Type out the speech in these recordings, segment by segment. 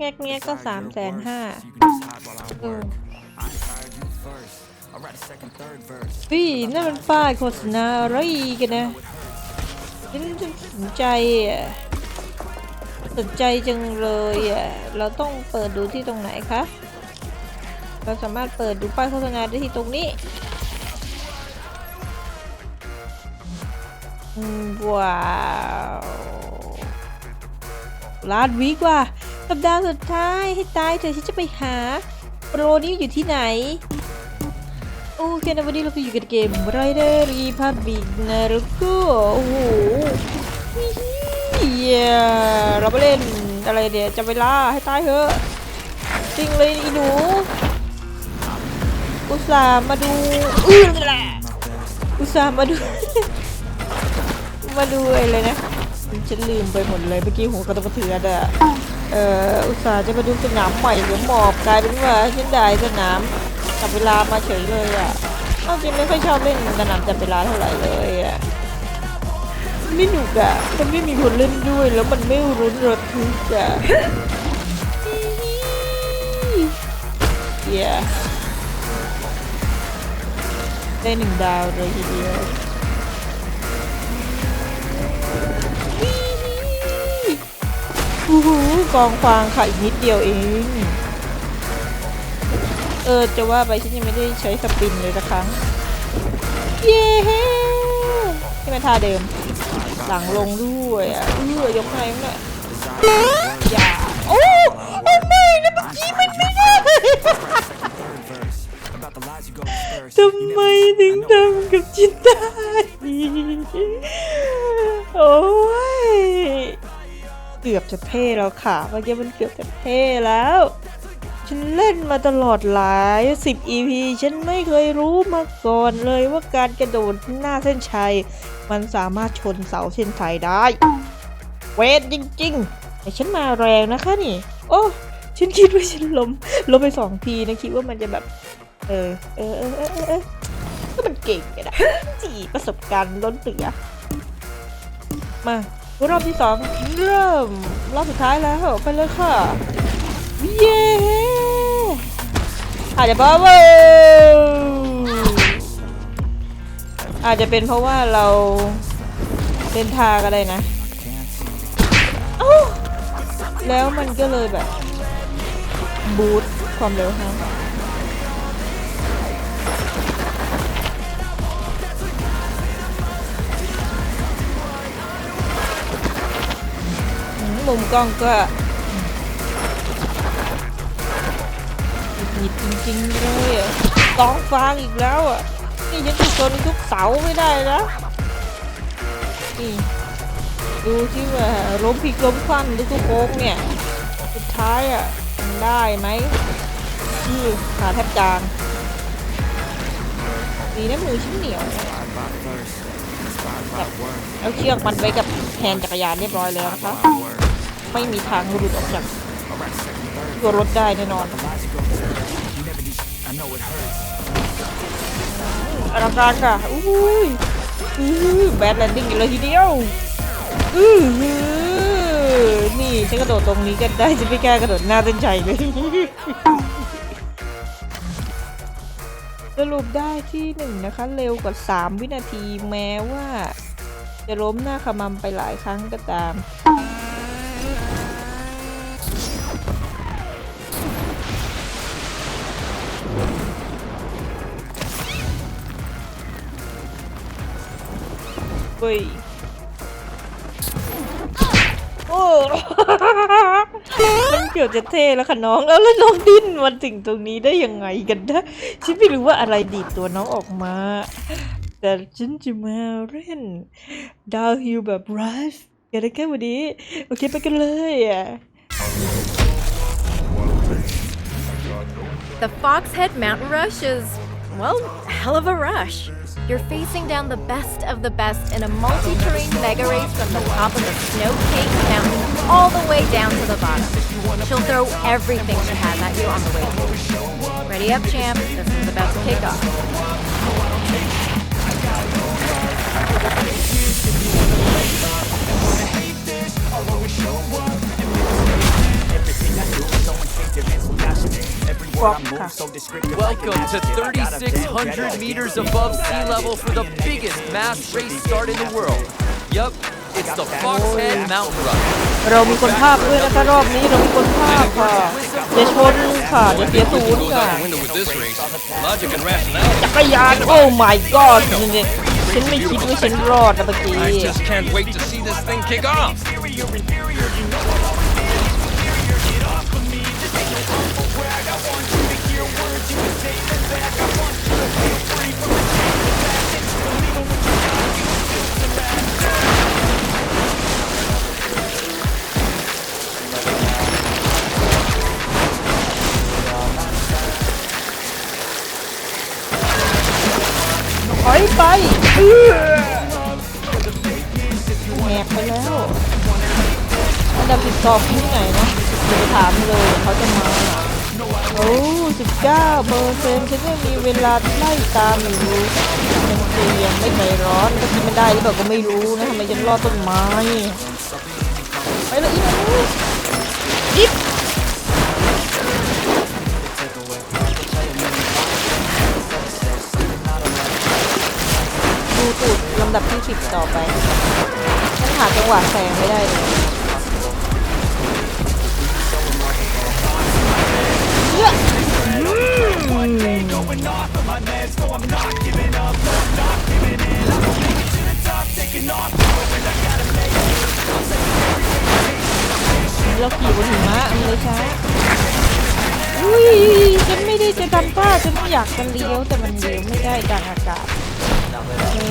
กงกแงกแงกก็สามแสนห้า So you can just hide while I work. I inspired you first. I'll write a second, third verse. พี่นั่นมันป้ายโฆษณาอะไรกันนะฉันสนใจอะสนใจจังเลยอะเราต้องเปิดดูที่ตรงไหนคะเราสามารถเปิดดูป้ายโฆษณาได้ที่ตรงนี้อืมว้าวลาดวีกว่า สัปดาห์สุดท้ายให้ตายเถอฉันจะไปหา โปรนี้อยู่ที่ไหน โอเคนะวันนี้เราก็อยู่กับเกม Rider Republic นะแล้วก็โอ้โหเหี้ยเราไปเล่นอะไรเดี๋ยวจะเวลาให้ตายเถอะจริงเลยอีหนูอุตส่าห์มาดูอื้อแหละอุตส่าห์มาดู มาดูอะไรนะฉันลืมไปหมดเลยเมื่อกี้หัวกระตุกกระเทือนอะ เอ่ออุตส่าห์จะมาดูสนามใหม่หรือหมอบกลายเป็นว่าฉันได้สนามจับเวลามาเฉยเลยอะเอาจริงไม่ค่อยชอบเล่นสนามจับเวลาเท่าไหร่เลยอะไม่หนุกอะมันไม่มีคนเล่นด้วย แล้วมันไม่รุนระทึกอะเย้ได้หนึ่งดาวเลยทีเดียว อ้โหกองฟางค่ะอีกนิดเดียวเอง เออ จะว่าไปฉันยังไม่ได้ใช้สปินเลยสักครั้ง เย้ที่มันท่าเดิม หลังลงด้วยอะเออยกไงมั้งเนี่ยอย่าโอ้โอ้ไม่นะเมื่อกี้มันไม่ได้ทำไมถึงทำกับจินได้โอ้ เกือบจะเท่แล้วค่ะเมื่อกี้มันเกือบจะเท่แล้ว ฉันเล่นมาตลอดหลาย 10 EP ฉันไม่เคยรู้มาก่อนเลยว่าการกระโดดหน้าเส้นชัย มันสามารถชนเสาเส้นชัยได้ เวทจริงๆ แต่ฉันมาแรงนะคะนี่ โอ้ฉันคิดว่าฉันล้มล้มไปสองทีนะคิดว่ามันจะแบบ เออเออเออเออเออก็มันเก่งไงนะจีประสบการณ์ล้นเหลือมา รอบที่สองเริ่ม รอบสุดท้ายแล้ว ไปเลยค่ะ เย้อาจจะเพราะว่าอาจจะเป็นเพราะว่าเราเดินทางก็ได้นะ แล้วมันก็เลยแบบ บูตความเร็วครั มุมกล้องก็หยิบจริงๆเลยอะกองฟางอีกแล้วอะ นี่ฉันจะชนทุกเสาไม่ได้นะ นี่ดูที่ว่าล้มพลิกล้มคว่ำทุกโค้งเนี่ย สุดท้ายอะได้ไหมชื่ขาแทบจางดีนะมือชิ้นเหนียว Inspired by thirst. Inspired by worth. แล้วเชือกมันไว้กับแฮนจักรยานเรียบร้อยแล้วนะคะ ไม่มีทางหลุดออกจากตัวรถได้แน่นอนอลังการค่ะอู้ยอือแบดแลนดิ้งกันเลยทีเดียวอื้อหือนี่ฉันกระโดดตรงนี้กันได้จะไม่กล้ากระโดดหน้าเส้นชัยเลย สรุปได้ที่หนึ่งนะคะ เร็วกว่า 3 วินาทีแม้ว่า จะล้มหน้าขมำไปหลายครั้งก็ตาม เว้ยโอ้มันเกือบจะเท่แล้วค่ะน้องแล้วแล้วน้องดิ้นมาถึงตรงนี้ได้ยังไงกันนะฉันไม่รู้ว่าอะไรดีดตัวน้องออกมา แต่ฉันจะมาเล่นดาวฮิลแบบไรฟ์กันได้แค่วันนี้โอเคไปกันเลยอะ The Foxhead Mountain Rush is, well, hell of a rush. You're facing down the best of the best in a multi terrain mega race from the top of the snow caked mountain all the way down to the bottom. She'll throw everything she has at you on the way. Ready up, champ. This is about to kick off. Welcome to 3,600 meters above sea level for the biggest mass race start in the world. Yup, it's the Foxhead Mountain Run. เรามีคนภาคด้วยนะคะรอบนี้เรามีคนภาคค่ะอย่าชนค่ะอย่าเสียศูนย์ค่ะ window with this race. Logic and rationality. จักรยานโอ้ my god นี่ฉันไม่คิดว่าฉันรอดนะเมื่อกี้ I just can't wait to see this thing kick off. เวลาไล่ตามอยู่ยังเตียงไม่ใจร้อนก็กินไม่ได้หรือเปล่าก็ไม่รู้นะทำไมฉันรอดต้นไม้ไปเลยอีกแล้วอิบดูตูดลำดับที่สิบต่อไปฉันหาจังหวะแซงไม่ได้เลยเหี้ย เราขี่บนหิมะมันเลยช้าอุ้ยฉันไม่ได้จะทำท่าฉันอยากจะเลี้ยวแต่มันเลี้ยวไม่ได้กลางอากาศเฮ้ย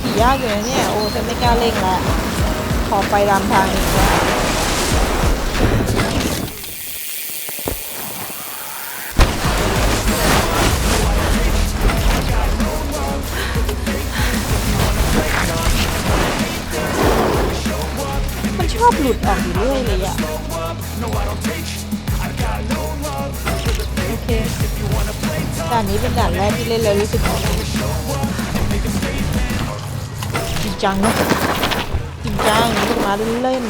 ขี่ยากอยู่นะเนี่ยโอ้ฉันไม่กล้าเร่งละขอไปตามทางดีกว่ามั อบหลุดออกอยู่เรื่อยเลยอะโอเคด่านนี้เป็นด่านแรกที่เล่นแล้วรู้สึกจริงจังนะจริงจังไม่ต้องมาเล่น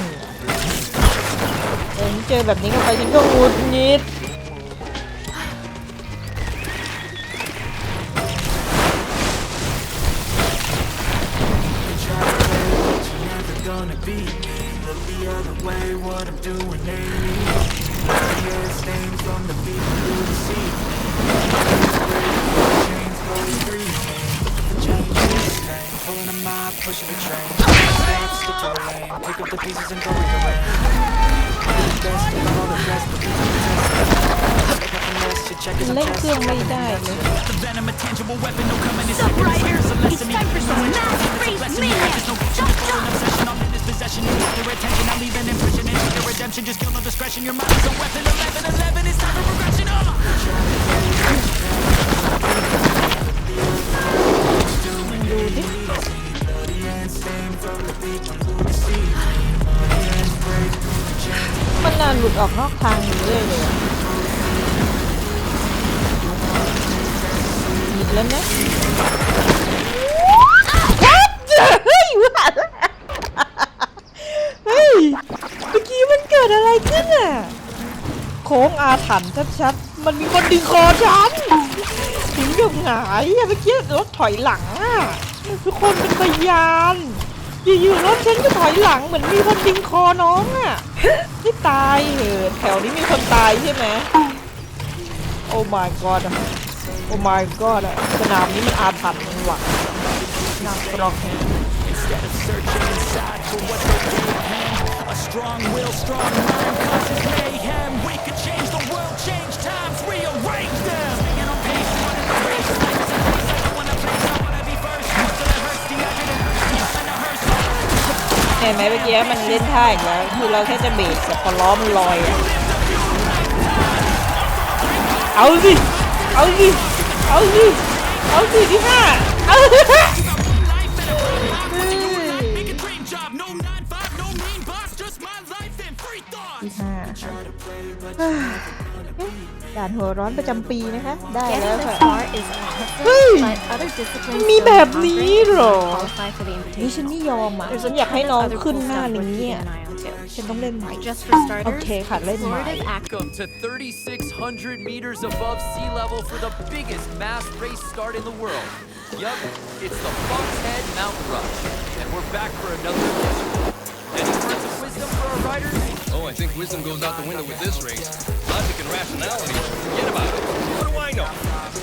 ๆแต่เจอแบบนี้เข้าไปฉันก็หงุดหงิด เล่นเครื่องไม่ได้เลย งอาถรรพ์ชัดๆ มันมีคนดึงคอฉันถึงกับหงายอะเมื่อกี้รถถอยหลังอะทุกคนเป็นพยานอยู่ๆรถฉันก็ถอยหลังเหมือนมีคนดึงคอน้องอะไม่ตายเหอะแถวนี้มีคนตายใช่ไหมโอ้ my god โอ้ my god สนามนี้มันอาถรรพ์มันหวังนักรอก searching inside for what they gave him. A strong will, strong mind causes mayhem. Change times, rearrange them. Staying on pace, running the race. Life is a place I don't wanna place. I wanna be first. Not till it hurts the evidence. Not in a hearse. เห็นไหมเมื่อกี้มันเล่นท่าอีกแล้วคือเราแค่จะเบรกแต่พอล้อมันลอยอะเอาสิเอาสิเอาสิเอาสิที่ห้าเอา Make a dream job. No nine five, no mean boss. Just my life and free thoughts. ที่ห้า ด่านหัวร้อนประจำปีนะคะ ได้แล้ว Getting ค่ะ this far is awesome, Hey! but other disciplines มี still แบบ not นี้ great, เหรอ qualify for the นี่ฉัน invitational. ไม่ยอมอะ There's ฉัน a อยากให้ ton น้อง of other ขึ้น cool หน้า stuff นี้ worth อะ keeping an eye on too. ฉันต้องเล่นใหม่ Just for starters, Okay, ค่ะ,เล่นใหม่ Florida's act Welcome to 3,600 meters above sea level for the biggest mass race start in the world. Yup, it's the Fox Head Mountain Rush. And we're back for another edition. Any words of wisdom for our riders? Oh, I think wisdom goes out the window with this race. Logic and rationality, forget about it. What do I know?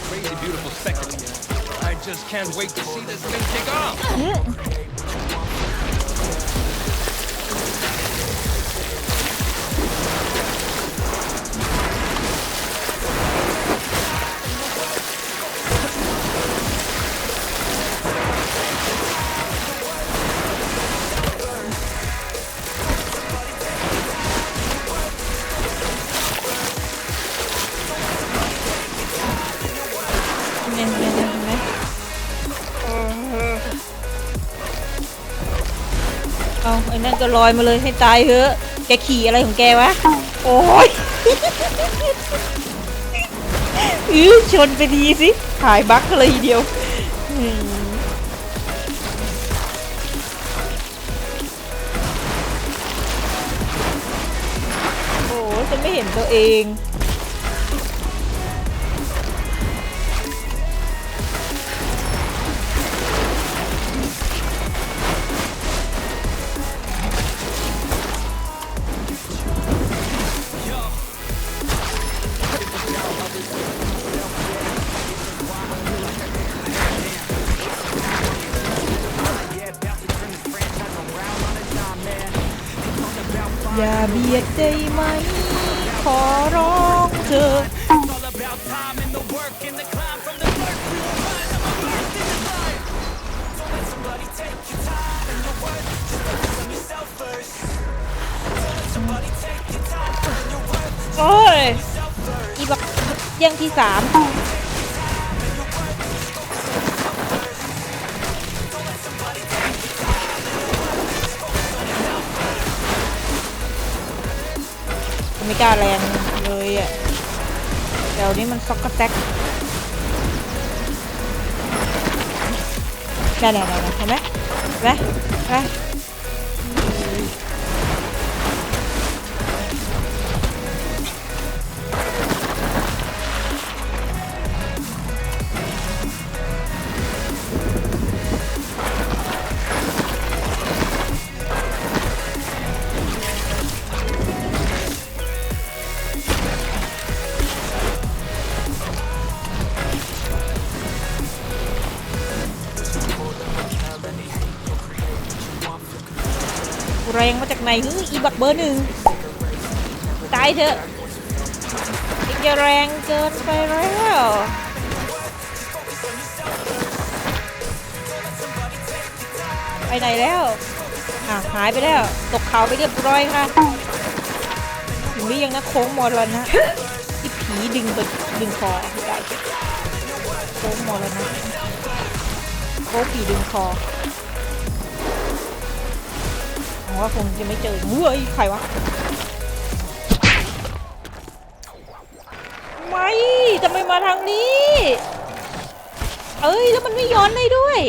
Crazy, beautiful spectacle. I just can't wait to see this thing kick off. อาไอ้นั่นก็ลอยมาเลยให้ตายเถอะแกขี่อะไรของแกวะ โอ้ยอือชนไปดีสิหายบั๊กเลยทีเดียวโอ้ยฉันไม่เห็นตัวเอง ที่สามไม่กล้าแรงเลยอะเดี๋ยวนี้มันซ็อกกระแซกได้แล้วเห็นไหมเห็นไหมเห็นไหม แรงมาจากไหนฮึอีบักเบอร์หนึ่งตายเถอะอีกจะแรงเกินไปแล้วไปไหนแล้วอะหายไปแล้ว ตกเขาไปเรียบร้อยค่ะถึงนี้ยังนะโค้งมรณะที่ผีดึงไปดึงคอได้โค้งมรณะโค้งผีดึงคอ ว่าคงจะไม่เจอเฮ้ยใครวะ ไม่ทำไมมาทางนี้ เอ้ย แล้วมันไม่ย้อนได้ด้วย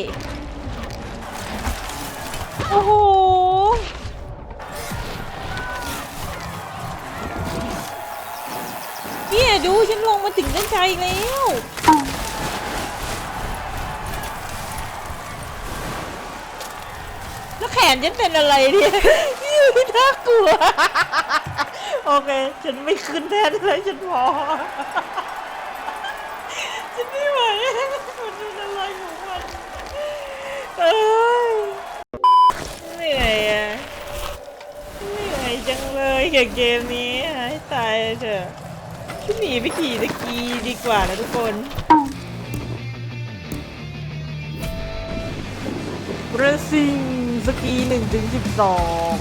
โอ้โหเนี่ยดูฉันลงมาถึงเส้นชัยแล้ว แขนฉันเป็นอะไรเนี่ยน่ากลัว โอเค ฉันไม่ขึ้นแทนเลยฉันพอ ฉันไม่ไหวมันเป็นอะไรของมันเอ้เหนื่อยอะเหนื่อยจังเลยกับเกมนี้ให้ตายเถอะฉันหนีไปขี่ตะกีดีกว่านะทุกคนเรซิ่ง สกีหนึ่งถึงสิบสอง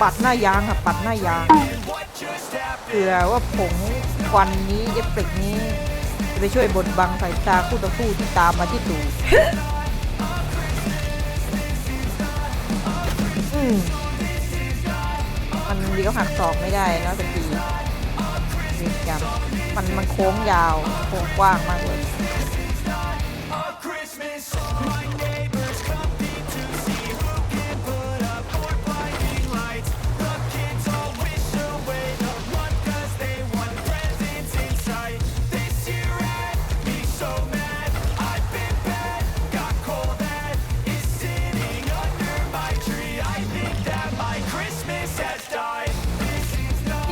ปัดหน้ายางค่ะปัดหน้ายางเผื่อว่าผงควันนี้เอฟเฟกนี้จะไปช่วยบดบังสายตาคู่ต่อสู้ที่ตามมาที่ตูดอืมมันเลี้ยวหักศอกไม่ได้แล้วสักทีเรียนจำมันมันโค้งยาวโค้งกว้างมากเลย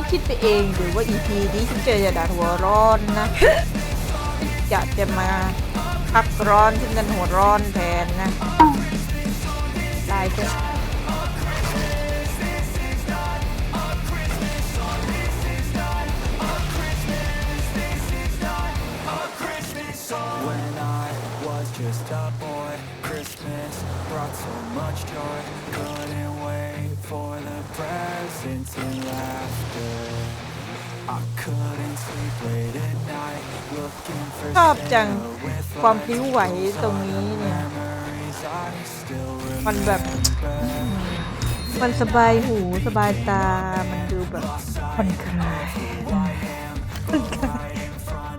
คิดไปเองหรือว่า EP นี้ฉันเจอจะดัดหัวร้อนนะอยากจะมาพักร้อนฉันดันหัวร้อนแทนนะ ตายเถอะ ชอบจังความพลิ้วไหวตรงนี้เนี่ย มันแบบ มันสบายหูสบายตา มันดูแบบผ่อนคลายผ่อนคลาย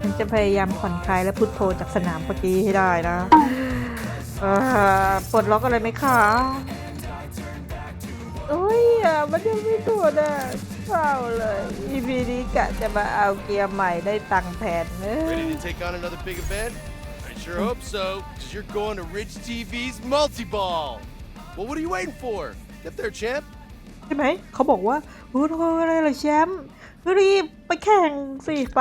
มันจะพยายามผ่อนคลายและพุทโธจากสนามเมื่อกี้ให้ได้นะปลดล็อกอะไรไหมคะโอ้ยมันยังไม่ตัวนะ เศร้าเลย EP นี้กะจะมาเอาเกียร์ใหม่ได้ตังค์แผนเนอะ Ready to take on another big event? I sure hope so, because you're going to Ridge TV's multi ball. Well, what are you waiting for? Get there, champ. ใช่ไหม เขาบอกว่าโอ้โหอะไรเหรอแชมป์รีบไปแข่งสิไป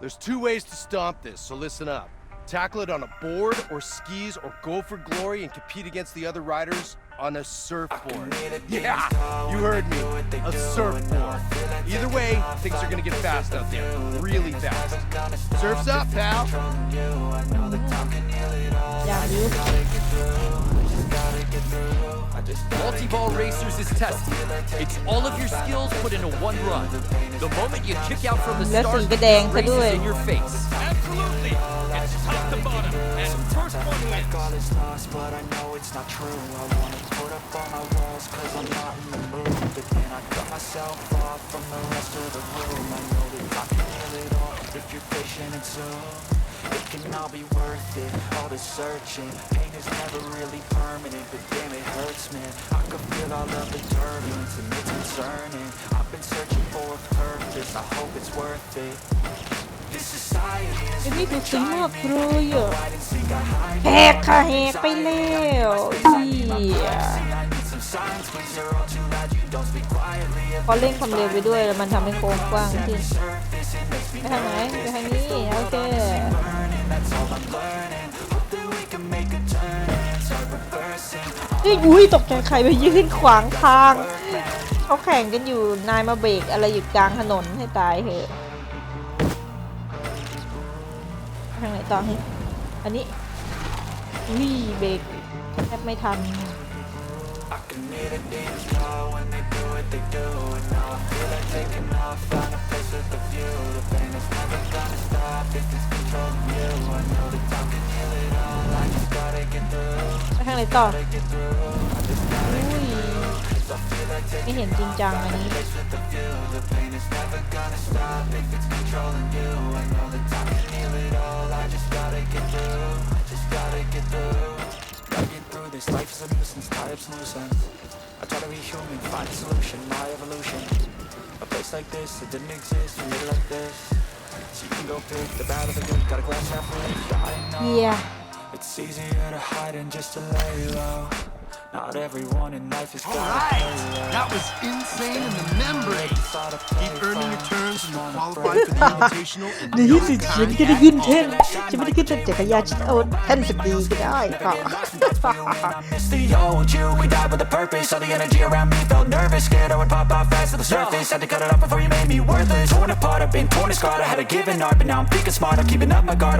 There's two ways to stomp this, so listen up. Tackle it on a board or skis or go for glory and compete against the other riders on a surfboard. Yeah, you heard me. A surfboard. Either way, things are gonna get fast out there. Really fast. Surf's up, pal. Multi-ball racers is tested. It's all of your skills put into one run. The moment you kick out from the start, the race is in your face. Absolutely. Top to bottom, and first one wins. all is lost, but I know it's not true. I wanna put up all my walls, cause I'm not in the mood. But then I cut myself off from the rest of the room. I know that I can heal it all if you're patient and soon. It can all be worth it, all the searching. Pain is never really permanent, but damn it hurts, man. I can feel all of the turbulence and it's concerning. I've been searching for a purpose, I hope it's worth it. อันนี้ดูสวมากเลยอะแหกค่ะแหกไปแล้วเหี้ยพอเร่งความเร็วไปด้วยมันทำให้โค้งกว้างขึ้นไปทางไหนไปทางนี้โอเคนี่อุ้ยตกใจใครไปยืนขวางทางเขาแข่งกันอยู่นายมาเบรกอะไรอยู่กลางถนนให้ตายเถอะ ทางไหนต่อฮึอันนี้วิเบรกแทบไม่ทัน I can hear the demons call when they do what they do. And now I feel like taking off, find a place with a view. The pain is never gonna stop if it's controlling you. I know that time can heal it all. I just gotta get through, ไปทางไหนต่อ get through. I just gotta อุ้ย cause I feel like ไม่เห็นจริงจังอันนี้ place with a view. The pain is never gonna stop if it's controlling you. I know that time can heal it all. I just gotta get through, I just gotta get through. Gotta get through this, life is a nuisance, tie up some loose I try to be human, find a solution, my evolution. A place like this, it didn't exist, we made it like this. So you can go through the bad or the good, got a glass half I know Yeah. It's easier to hide than just to lay low. Not everyone in life is got Alright, a halo. that was insane in the membrane. Thought of Keep earning your playground, turns and just you'll wanna qualify for the invitational ใน in ที่ no สุดฉัน time. ก็ได้ขึ้นแท่นฉันไม่ได้ขึ้นแท่นจักรยานฉันเอาแท่นสกีก็ได้ค่ะ I miss the old you. We died with a purpose. All the energy around me felt nervous. Scared I would pop off fast to the surface. Had to cut it off before you made me worthless. Torn apart, I've been torn and scarred. I had a given art, but now I'm thinking smart. I'm keeping up my guard. I'm